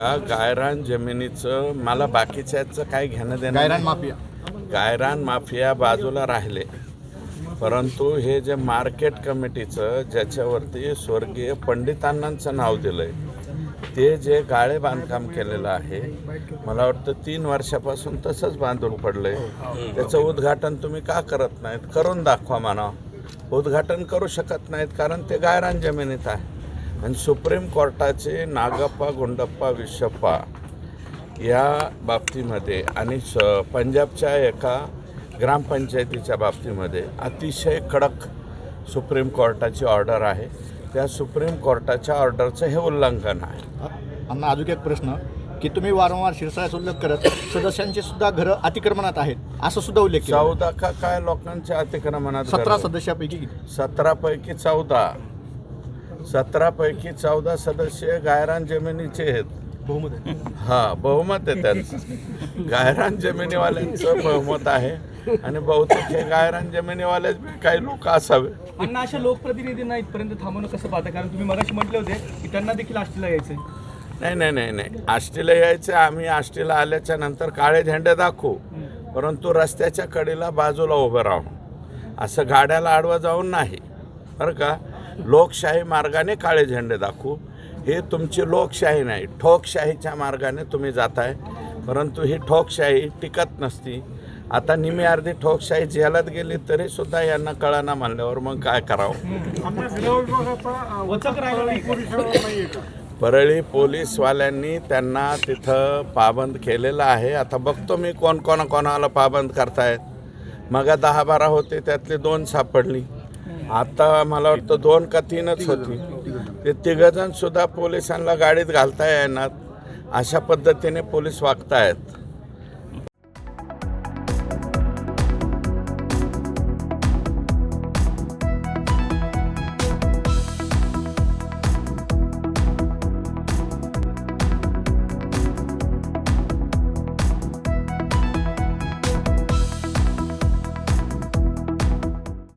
गायरान जमिनीचं मला बाकीच्याचं काय घेणं देणं गायरान. माफिया. गायरान माफिया बाजूला राहिले. परंतु हे जे मार्केट कमिटीचं ज्याच्यावरती स्वर्गीय पंडितांनांचं नाव दिलंय ते जे गाळे बांधकाम केलेलं आहे मला वाटतं तीन वर्षापासून तसंच बांधून पडलंय. त्याचं उद्घाटन तुम्ही का करत नाहीत? करून दाखवा म्हणा. उद्घाटन करू शकत नाहीत कारण ते गायरान जमिनीत आहे. आणि सुप्रीम कोर्टाचे नागप्पा गुंडप्पा विश्वप्पा या बाबतीमध्ये आणि स पंजाबच्या एका ग्रामपंचायतीच्या बाबतीमध्ये अतिशय कडक सुप्रीम कोर्टाची ऑर्डर आहे. त्या सुप्रीम कोर्टाच्या ऑर्डरचं हे उल्लंघन आहे. अण्णा अजून एक प्रश्न. की तुम्ही वारंवार शिरसाळ्याचा उल्लेख करत सदस्यांचे सुद्धा घरं अतिक्रमणात आहेत असं सुद्धा उल्लेख चौदा का काय लोकांच्या अतिक्रमणात सतरा? सदस्यापैकी? सतरापैकी चौदा. सतरापैकी चौदा सदस्य गायरान जमिनीचे आहेत. बहुमत. हा बहुमत आहे त्यांचं. गायरान जमिनीवाल्यांचं बहुमत आहे आणि बहुतेक हे गायरान जमिनीवाले काही लोक असावे. अण्णा अशा लोकप्रतिनिधींना इथपर्यंत थांबवणं कसं पाहता? कारण तुम्ही मगाशी म्हटले होते की त्यांना देखील आष्टीला यायचंय. नाही नाही नाही नाही. आष्टीला यायचे आम्ही आष्टीला आल्याच्यानंतर काळे झेंडे दाखवू. परंतु रस्त्याच्या कडेला बाजूला उभं राहून असं गाड्याला आडवं जाऊन नाही. बरं का? लोकशाही मार्गाने काळे झेंडे दाखवू. हे तुमची लोकशाही नाही ठोकशाहीच्या मार्गाने तुम्ही जाताय. परंतु ही ठोकशाही टिकत नसती. आता निम्मी अर्धी ठोकशाही झेलत गेली तरी सुद्धा यांना कळाना म्हणल्यावर मग काय करावं? परळी पोलीसवाल्यांनी त्यांना तिथं पाबंद केलेलं आहे. आता बघतो मी कोण कोणा कोणाला पाबंद करतायत. मग दहा बारा होते त्यातले दोन सापडली. आता मला वाटतं दोन का तीनच होती. ते तिघजण सुद्धा पोलिसांना गाडीत घालता येणार. अशा पद्धतीने पोलीस वागतायत.